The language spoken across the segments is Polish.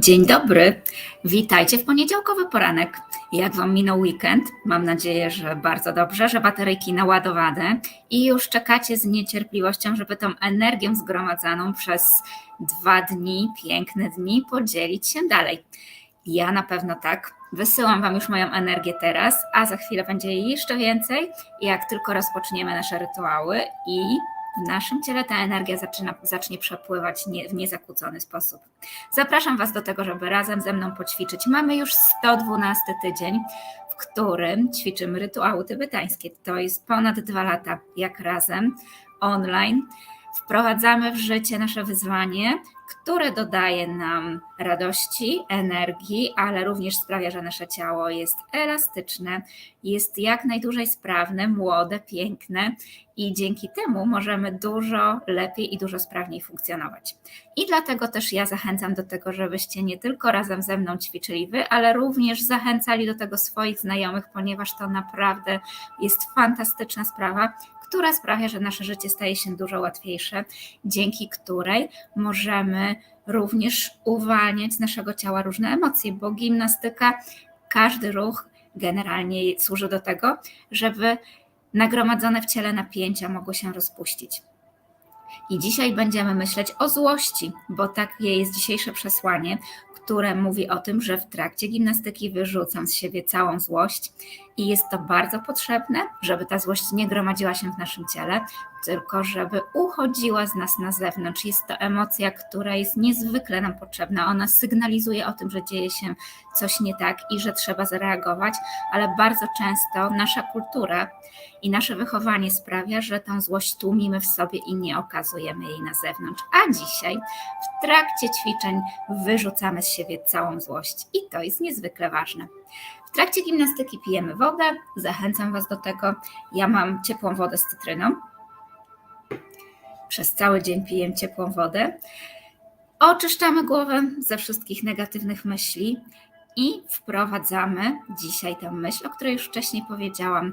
Dzień dobry, witajcie w poniedziałkowy poranek. Jak Wam minął weekend? Mam nadzieję, że bardzo dobrze, że bateryjki naładowane i już czekacie z niecierpliwością, żeby tą energię zgromadzoną przez dwa dni, piękne dni, podzielić się dalej. Ja na pewno tak. Wysyłam Wam już moją energię teraz, a za chwilę będzie jej jeszcze więcej, jak tylko rozpoczniemy nasze rytuały i w naszym ciele ta energia zaczyna, zacznie przepływać nie, w niezakłócony sposób. Zapraszam Was do tego, żeby razem ze mną poćwiczyć. Mamy już 112 tydzień, w którym ćwiczymy rytuały tybetańskie. To jest ponad dwa lata, jak razem online wprowadzamy w życie nasze wyzwanie, które dodaje nam radości, energii, ale również sprawia, że nasze ciało jest elastyczne, jest jak najdłużej sprawne, młode, piękne i dzięki temu możemy dużo lepiej i dużo sprawniej funkcjonować. I dlatego też ja zachęcam do tego, żebyście nie tylko razem ze mną ćwiczyli wy, ale również zachęcali do tego swoich znajomych, ponieważ to naprawdę jest fantastyczna sprawa która sprawia, że nasze życie staje się dużo łatwiejsze, dzięki której możemy również uwalniać z naszego ciała różne emocje, bo gimnastyka, każdy ruch generalnie służy do tego, żeby nagromadzone w ciele napięcia mogły się rozpuścić. I dzisiaj będziemy myśleć o złości, bo takie jest dzisiejsze przesłanie, które mówi o tym, że w trakcie gimnastyki wyrzucam z siebie całą złość i jest to bardzo potrzebne, żeby ta złość nie gromadziła się w naszym ciele, tylko żeby uchodziła z nas na zewnątrz. Jest to emocja, która jest niezwykle nam potrzebna. Ona sygnalizuje o tym, że dzieje się coś nie tak i że trzeba zareagować, ale bardzo często nasza kultura i nasze wychowanie sprawia, że tę złość tłumimy w sobie i nie okazujemy jej na zewnątrz. A dzisiaj w trakcie ćwiczeń wyrzucamy z siebie całą złość i to jest niezwykle ważne. W trakcie gimnastyki pijemy wodę, zachęcam Was do tego. Ja mam ciepłą wodę z cytryną. Przez cały dzień piję ciepłą wodę. Oczyszczamy głowę ze wszystkich negatywnych myśli i wprowadzamy dzisiaj tę myśl, o której już wcześniej powiedziałam.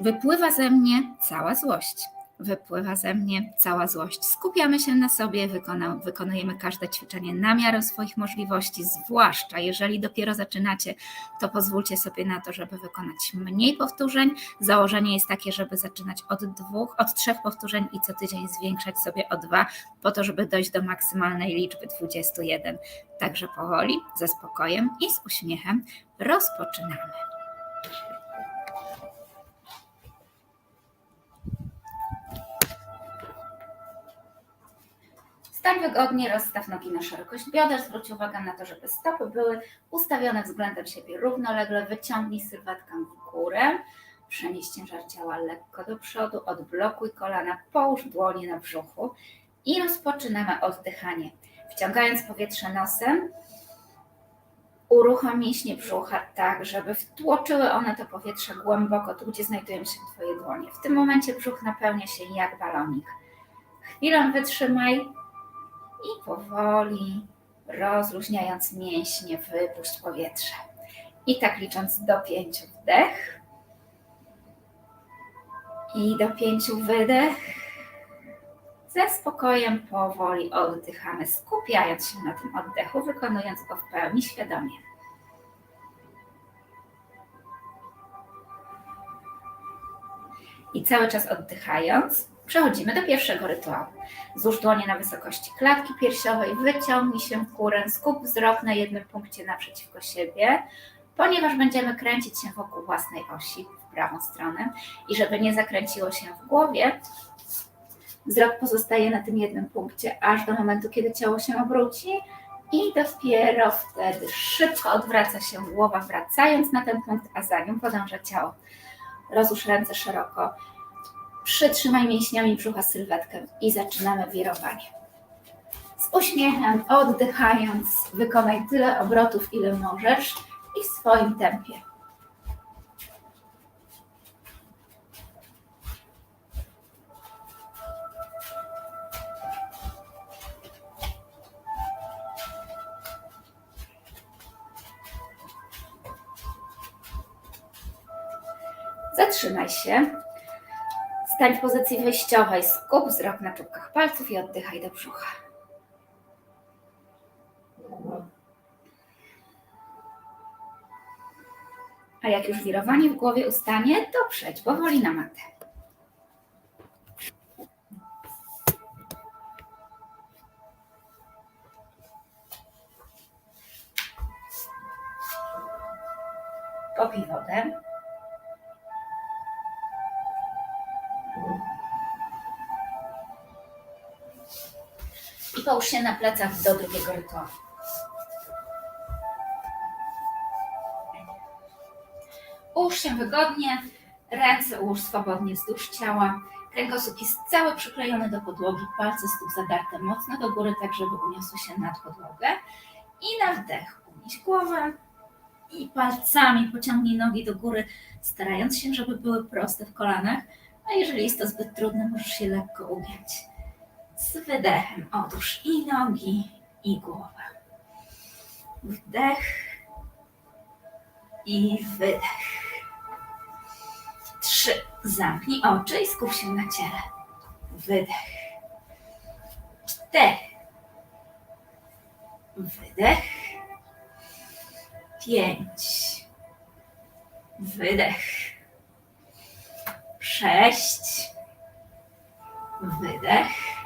Wypływa ze mnie cała złość wypływa ze mnie cała złość. Skupiamy się na sobie, wykonujemy każde ćwiczenie na miarę swoich możliwości, zwłaszcza jeżeli dopiero zaczynacie, to pozwólcie sobie na to, żeby wykonać mniej powtórzeń. Założenie jest takie, żeby zaczynać od dwóch, od trzech powtórzeń i co tydzień zwiększać sobie o dwa, po to, żeby dojść do maksymalnej liczby 21. Także powoli, ze spokojem i z uśmiechem rozpoczynamy. Stań wygodnie, rozstaw nogi na szerokość bioder, zwróć uwagę na to, żeby stopy były ustawione względem siebie równolegle, wyciągnij sylwetkę w górę, przenieś ciężar ciała lekko do przodu, odblokuj kolana, połóż dłonie na brzuchu. I rozpoczynamy oddychanie. Wciągając powietrze nosem, uruchom mięśnie brzucha tak, żeby wtłoczyły one to powietrze głęboko tu, gdzie znajdują się Twoje dłonie. W tym momencie brzuch napełnia się jak balonik. Chwilę wytrzymaj, i powoli rozluźniając mięśnie, wypuść powietrze. I tak licząc do pięciu wdech i do pięciu wydech. Ze spokojem powoli oddychamy, skupiając się na tym oddechu, wykonując go w pełni świadomie. I cały czas oddychając, Przechodzimy do pierwszego rytuału. Złóż dłonie na wysokości klatki piersiowej, wyciągnij się w górę, skup wzrok na jednym punkcie naprzeciwko siebie, ponieważ będziemy kręcić się wokół własnej osi w prawą stronę i żeby nie zakręciło się w głowie, wzrok pozostaje na tym jednym punkcie, aż do momentu, kiedy ciało się obróci i dopiero wtedy szybko odwraca się głowa, wracając na ten punkt, a za nią podąża ciało. Rozłóż ręce szeroko, Przytrzymaj mięśniami brzucha sylwetkę i zaczynamy wirowanie. Z uśmiechem, oddychając, wykonaj tyle obrotów, ile możesz i w swoim tempie. Zatrzymaj się Stań w pozycji wyjściowej, skup wzrok na czubkach palców i oddychaj do brzucha. A jak już wirowanie w głowie ustanie, to przejdź powoli na matę. Popij wodę. Połóż się na plecach do drugiego rytuału. Ułóż się wygodnie, ręce ułóż swobodnie wzdłuż ciała. Kręgosłup jest cały przyklejony do podłogi, palce stóp zadarte mocno do góry, tak żeby uniosły się nad podłogę. I na wdech unieś głowę i palcami pociągnij nogi do góry, starając się, żeby były proste w kolanach. A jeżeli jest to zbyt trudne, możesz się lekko ugiąć. Z wydechem odłóż i nogi, i głowę. Wdech i wydech. Trzy. Zamknij oczy i skup się na ciele. Wydech. Cztery. Wydech. Pięć. Wydech. Sześć. Wydech.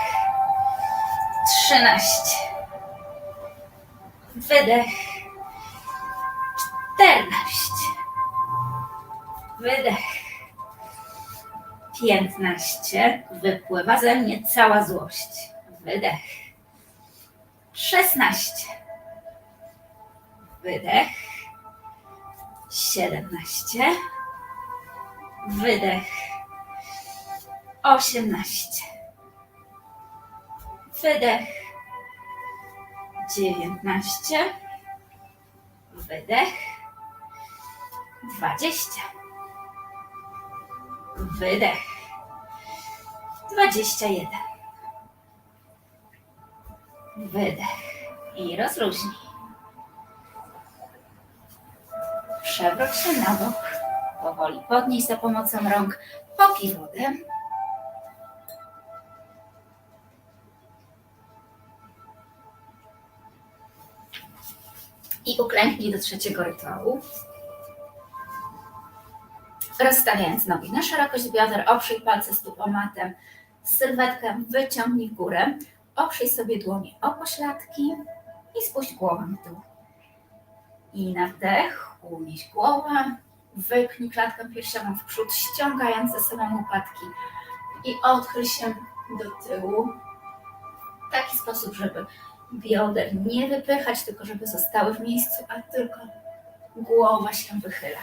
Trzynaście. Wydech. Czternaście. Wydech. Piętnaście. Wypływa ze mnie cała złość. Wydech. Szesnaście. Wydech. Siedemnaście. Wydech. Osiemnaście. Wydech. Dziewiętnaście. Wydech. Dwadzieścia. Wydech. Dwadzieścia jeden. Wydech. I rozluźnij. Przewróć się na bok. Powoli podnieś za pomocą rąk. Popij wodę. I uklęknij do trzeciego rytuału. Rozstawiając nogi na szerokość bioder, oprzyj palce stóp o matę. Sylwetkę wyciągnij w górę. Oprzyj sobie dłonie o pośladki i spuść głowę w dół. I na wdech unieś głowę, wypnij klatkę piersiową w przód, ściągając ze sobą łopatki i odchyl się do tyłu w taki sposób, żeby bioder nie wypychać, tylko żeby zostały w miejscu, a tylko głowa się wychyla.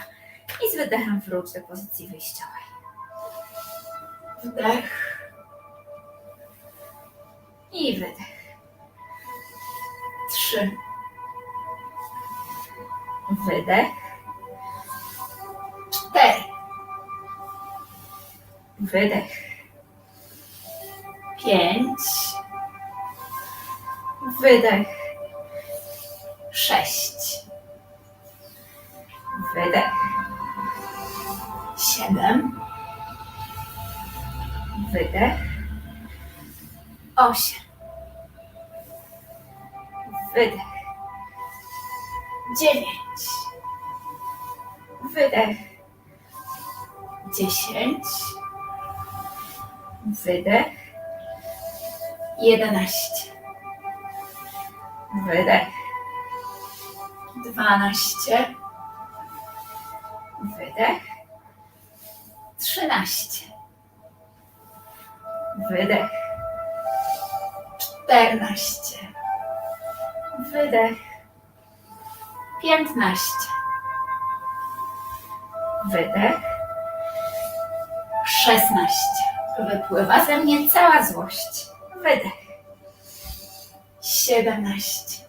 I z wydechem wróć do pozycji wyjściowej. Wdech i wydech. Trzy. Wydech. Cztery. Wydech. Pięć. Wydech. Sześć. Wydech. Siedem. Wydech. Osiem. Wydech. Dziewięć. Wydech. Dziesięć. Wydech. Jedenaście. Wydech. Dwanaście. Wydech. Trzynaście. Wydech. Czternaście. Wydech. Piętnaście. Wydech. Szesnaście. Wypływa ze mnie cała złość. Wydech. Siedemnaście.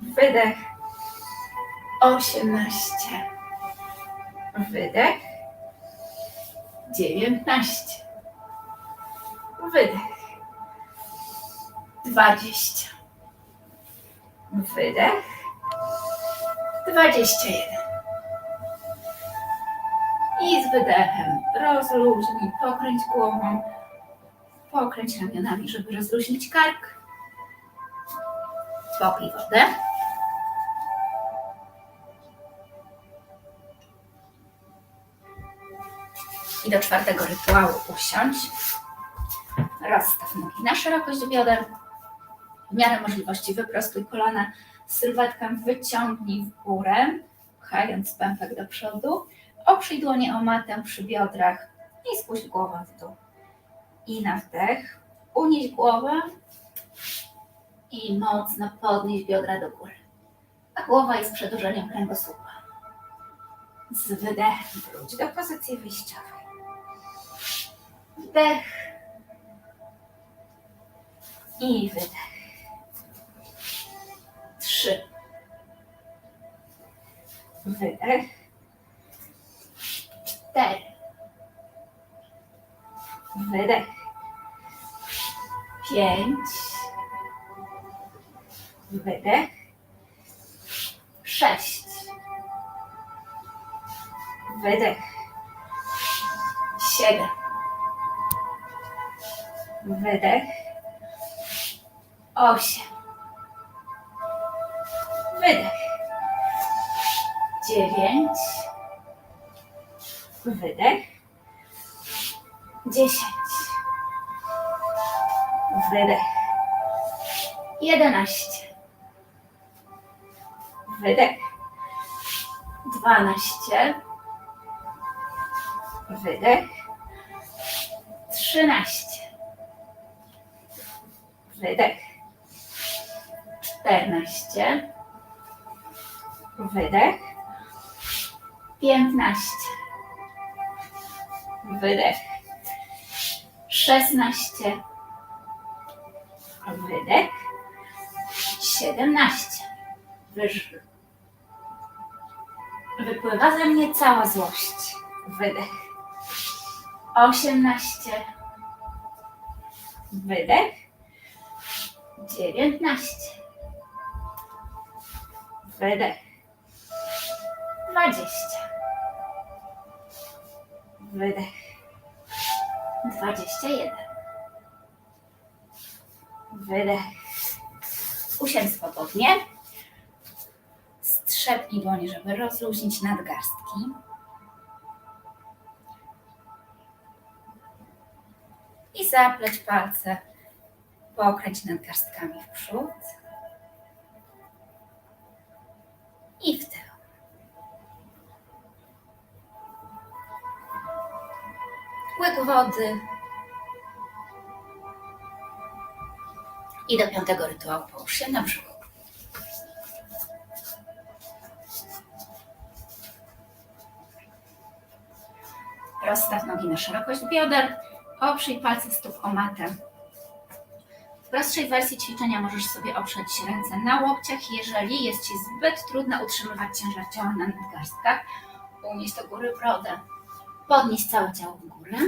Wydech. osiemnaście, wydech, dziewiętnaście, wydech, dwadzieścia, wydech, dwadzieścia jeden. I z wydechem rozluźnij, pokręć głową, pokręć ramionami, żeby rozluźnić kark. Popij wodę. I do czwartego rytuału usiądź. Rozstaw nogi na szerokość bioder. W miarę możliwości wyprostuj kolana. Sylwetkę wyciągnij w górę, pchając pępek do przodu. Oprzyj dłonie o matę przy biodrach i spuść głowę w dół. I na wdech unieś głowę i mocno podnieś biodra do góry. A głowa jest przedłużeniem kręgosłupa. Z wydechem wróć do pozycji wyjściowej. Wdech i wydech. Trzy. Wydech. Cztery. Wydech. Pięć. Wydech. Sześć. Wydech. Siedem. Wydech. Osiem. Wydech. Dziewięć. Wydech. Dziesięć. Wydech. Jedenaście. Wydech. Dwanaście. Wydech. Trzynaście. Wydech. Czternaście. Wydech. Piętnaście. Wydech. Szesnaście. Wydech. Siedemnaście. Wyż... Wypływa ze mnie cała złość. Wydech. Osiemnaście. Wydech. Dziewiętnaście. Wydech. Dwadzieścia. Wydech. Dwadzieścia jeden. Wydech. Usiądź swobodnie. Strzepnij dłonie, żeby rozluźnić nadgarstki. I zapleć palce. Pokręć nadgarstkami w przód. I w tył. Łyk wody. I do piątego rytuału połóż się na brzuchu. Rozstaw nogi na szerokość bioder. Oprzyj palce stóp o matę. W prostszej wersji ćwiczenia możesz sobie oprzeć ręce na łokciach, jeżeli jest Ci zbyt trudno utrzymywać ciężar ciała na nadgarstkach. Unieś do góry brodę. Podnieś całe ciało w górę.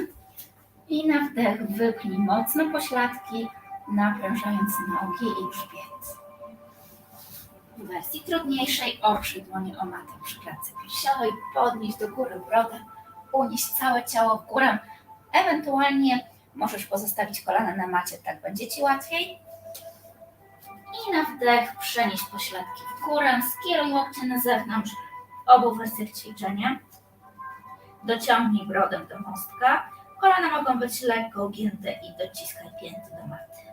I na wdech wypnij mocno pośladki, naprężając nogi i grzbiet. W wersji trudniejszej oprzyj dłonie o matę przy klatce piersiowej, podnieś do góry brodę, unieś całe ciało w górę. Ewentualnie możesz pozostawić kolana na macie, tak będzie Ci łatwiej. I na wdech przenieś pośladki w górę, skieruj łokcie na zewnątrz obu wersjach ćwiczenia. Dociągnij brodę do mostka. Kolana mogą być lekko ugięte i dociskaj pięty do maty.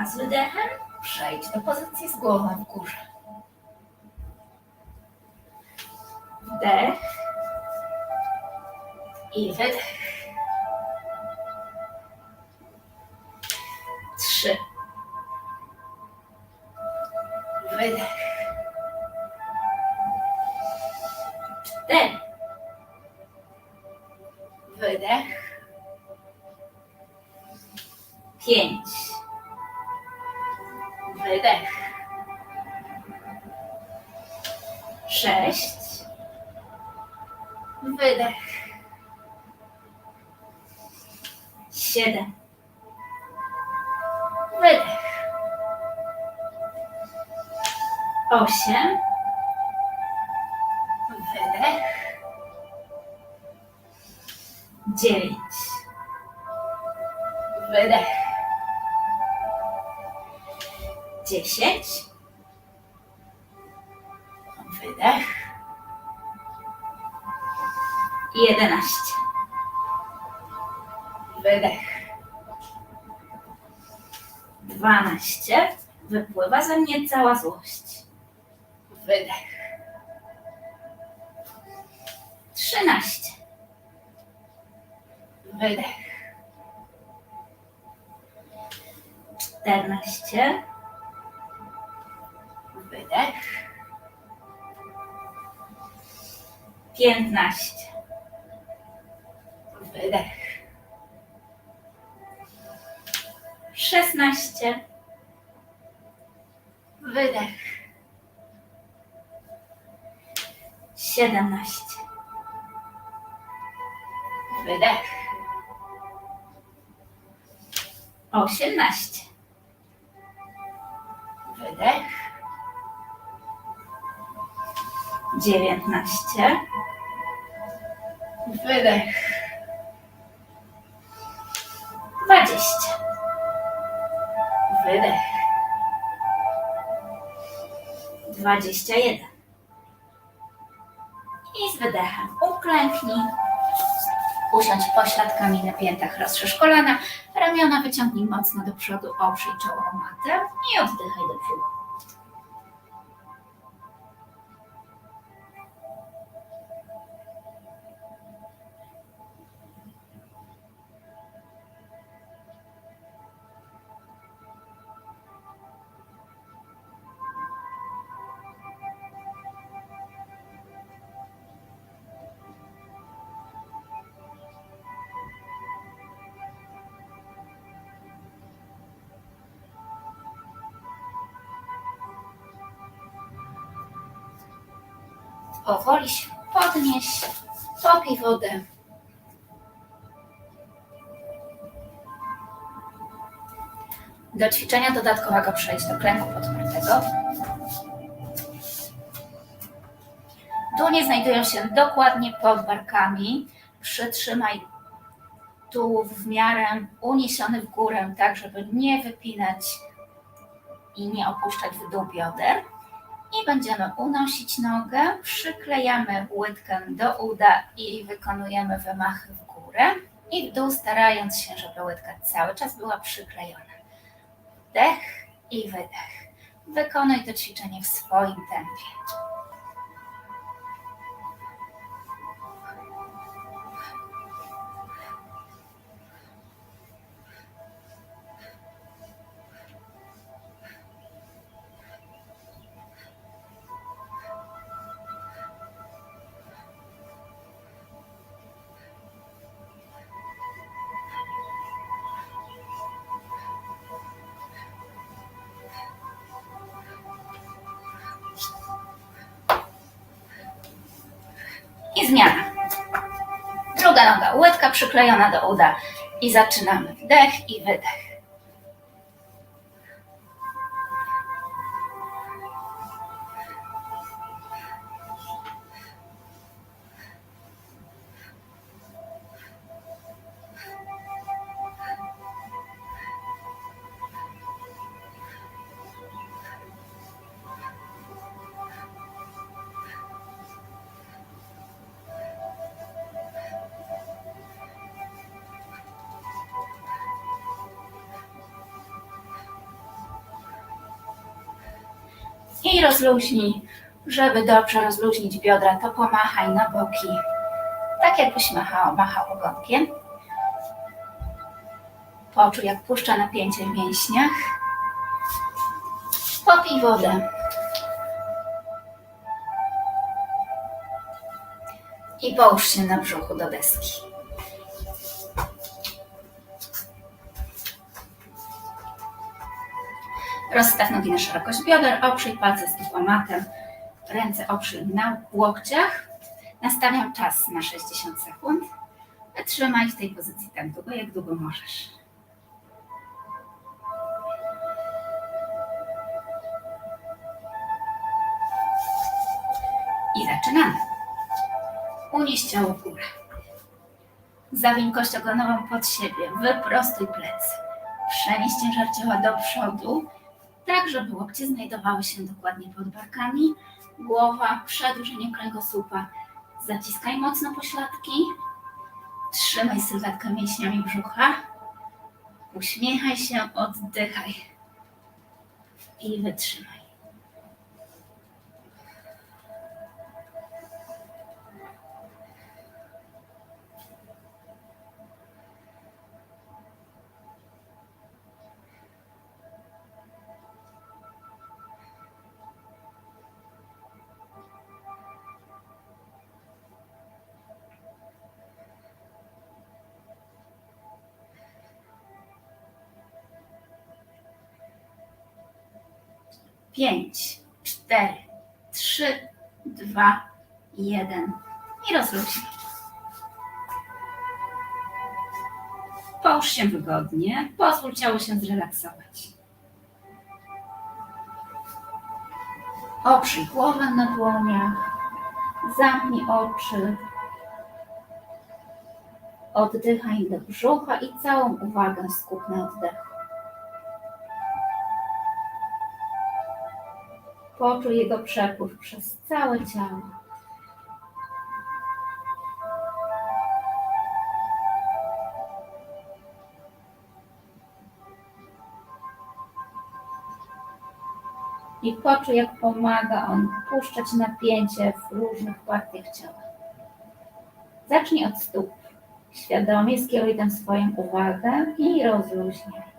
A z wydechem przejdź do pozycji z głową w górze. Wdech i wydech. Trzy. Wydech. Cztery. Wydech. Pięć. Dwanaście, wypływa ze mnie cała złość, wydech, trzynaście, wydech, czternaście, wydech, piętnaście, wydech, szesnaście, wydech, siedemnaście, wydech, osiemnaście, wydech, dziewiętnaście, wydech, dwadzieścia, wydech, dwadzieścia jeden. I z wydechem uklęknij. Usiądź pośladkami na piętach, rozszerz kolana, ramiona wyciągnij mocno do przodu, oprzyj czoło matę i oddychaj do przodu. Powoli się podnieś, popij wodę. Do ćwiczenia dodatkowego przejdź do klęku podpartego. Dłonie znajdują się dokładnie pod barkami. Przytrzymaj tułów w miarę uniesiony w górę, tak żeby nie wypinać i nie opuszczać w dół bioder i będziemy unosić nogę, przyklejamy łydkę do uda i wykonujemy wymachy w górę i w dół, starając się, żeby łydka cały czas była przyklejona. Wdech i wydech. Wykonuj to ćwiczenie w swoim tempie. Zmiana. Druga noga, łydka przyklejona do uda. I zaczynamy wdech i wydech. I rozluźnij. Żeby dobrze rozluźnić biodra, to pomachaj na boki. Tak jakbyś machał, machał ogonkiem. Poczuj, jak puszcza napięcie w mięśniach. Popij wodę. I połóż się na brzuchu do deski. Rozstaw nogi na szerokość bioder, oprzyj palce stóp o matę Ręce oprzyj na łokciach. Nastawiam czas na 60 sekund. Wytrzymaj w tej pozycji tak długo, jak długo możesz. I zaczynamy. Unieś ciało w górę. Zawiń kość ogonową pod siebie, wyprostuj plecy. Przenieś ciężar ciała do przodu, tak żeby łokcie znajdowały się dokładnie pod barkami. Głowa, przedłużenie kręgosłupa. Zaciskaj mocno pośladki. Trzymaj sylwetkę mięśniami brzucha. Uśmiechaj się, oddychaj. I wytrzymaj. Pięć, cztery, trzy, dwa, jeden. I rozluźnij. Połóż się wygodnie. Pozwól ciału się zrelaksować. Oprzyj głowę na dłoniach. Zamknij oczy. Oddychaj do brzucha i całą uwagę skup na oddechu. Poczuj jego przepływ przez całe ciało. I poczuj, jak pomaga on puszczać napięcie w różnych partiach ciała. Zacznij od stóp. Świadomie skieruj tam swoją uwagę i rozluźnij.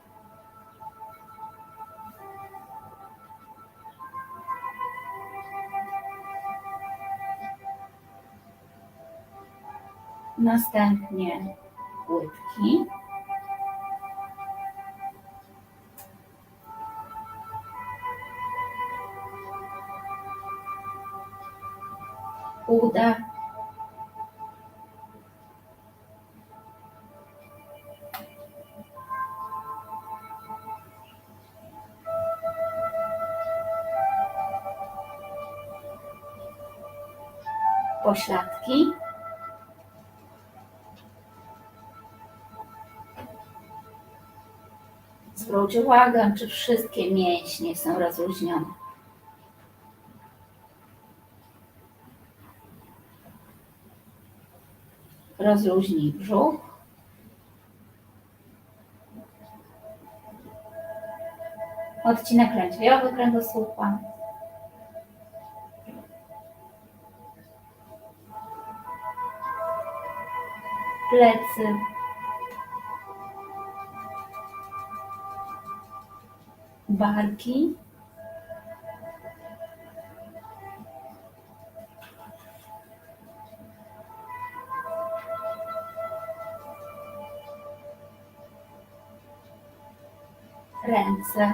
Następnie łydki. Uda. Pośladki. Uwagę, czy wszystkie mięśnie są rozluźnione. Rozluźnij brzuch. Odcinek lędźwiowy kręgosłupa. Plecy. Barki. Ręce.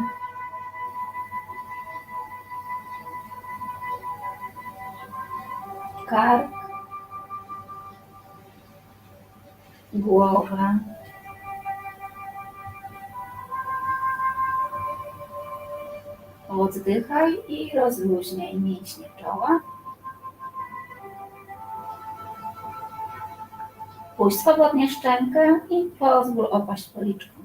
Oddychaj i rozluźniaj mięśnie czoła. Puść swobodnie szczękę i pozwól opaść policzkom.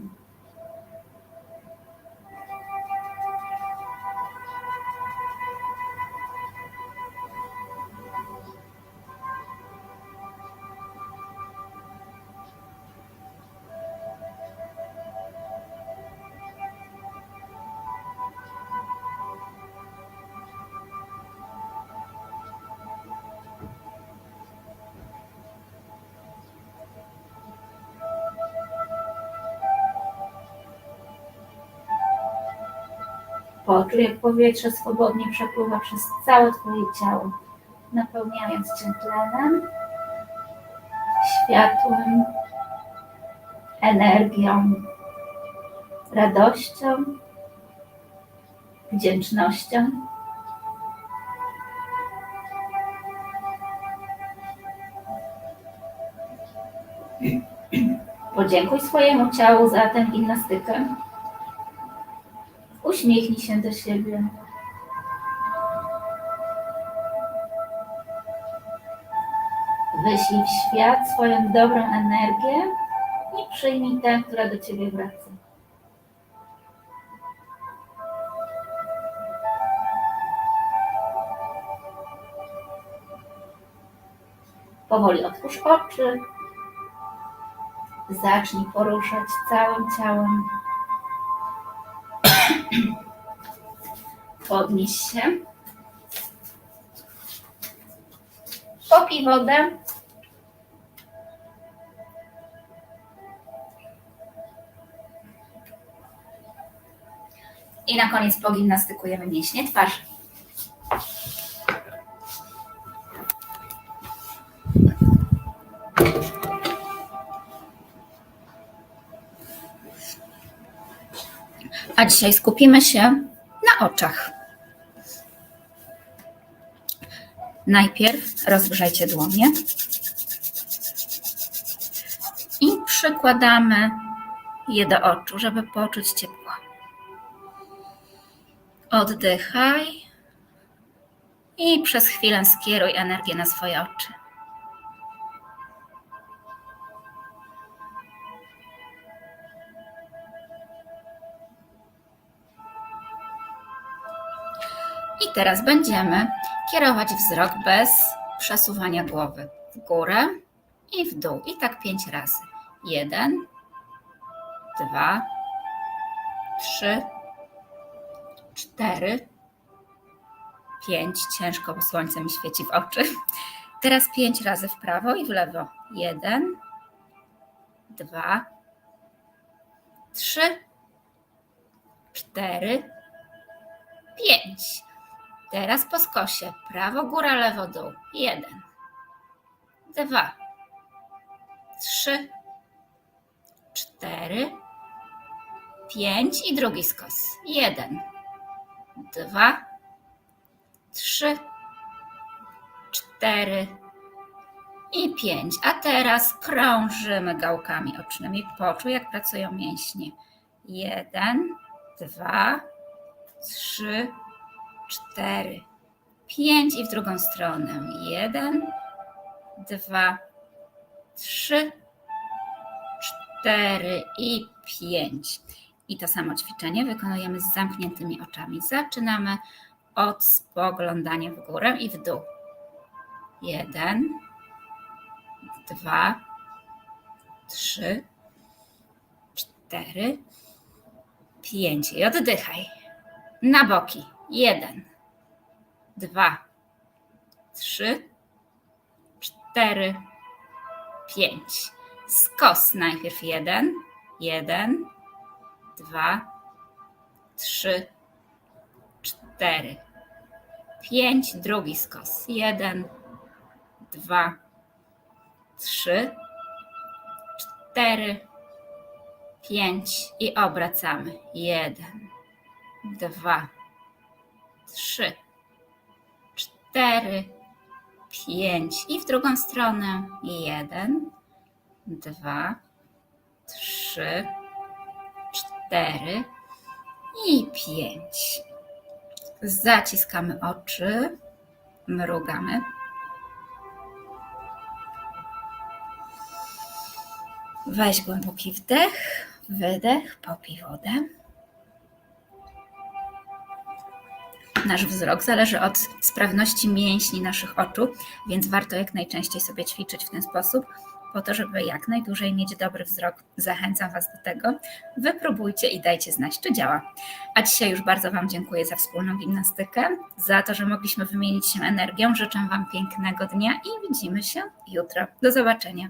Poczuje powietrze swobodnie przepływa przez całe Twoje ciało, napełniając Cię tlenem, światłem, energią, radością, wdzięcznością. Podziękuj swojemu ciału za tę gimnastykę. Uśmiechnij się do siebie. Wyślij w świat swoją dobrą energię i przyjmij tę, która do ciebie wraca. Powoli otwórz oczy. Zacznij poruszać całym ciałem. Podnieś się. Popij wodę. I na koniec pogimnastykujemy mięśnie twarzy. A dzisiaj skupimy się na oczach. Najpierw rozgrzejcie dłonie i przykładamy je do oczu, żeby poczuć ciepło. Oddychaj i przez chwilę skieruj energię na swoje oczy. I teraz będziemy kierować wzrok bez przesuwania głowy w górę i w dół. I tak pięć razy. Jeden, dwa, trzy, cztery, pięć. Ciężko, bo słońce mi świeci w oczy. Teraz pięć razy w prawo i w lewo. Jeden, dwa, trzy, cztery, pięć. Teraz po skosie. Prawo, góra, lewo, dół. Jeden, dwa, trzy, cztery, pięć i drugi skos. Jeden, dwa, trzy, cztery i pięć. A teraz krążymy gałkami ocznymi. Poczuj, jak pracują mięśnie. Jeden, dwa, trzy, cztery, pięć i w drugą stronę. Jeden, dwa, trzy, cztery i pięć. I to samo ćwiczenie wykonujemy z zamkniętymi oczami. Zaczynamy od spoglądania w górę i w dół. Jeden, dwa, trzy, cztery, pięć. I oddychaj. Na boki. Jeden, dwa, trzy, cztery, pięć. Skos najpierw jeden, jeden, dwa, trzy, cztery, pięć. Drugi skos. Jeden, dwa, trzy, cztery, pięć. I obracamy. Jeden, dwa, trzy, cztery, pięć i w drugą stronę. Jeden, dwa, trzy, cztery i pięć. Zaciskamy oczy, mrugamy. Weź głęboki wdech, wydech, popij wodę. Nasz wzrok zależy od sprawności mięśni naszych oczu, więc warto jak najczęściej sobie ćwiczyć w ten sposób, po to, żeby jak najdłużej mieć dobry wzrok. Zachęcam Was do tego. Wypróbujcie i dajcie znać, czy działa. A dzisiaj już bardzo Wam dziękuję za wspólną gimnastykę, za to, że mogliśmy wymienić się energią. Życzę Wam pięknego dnia i widzimy się jutro. Do zobaczenia.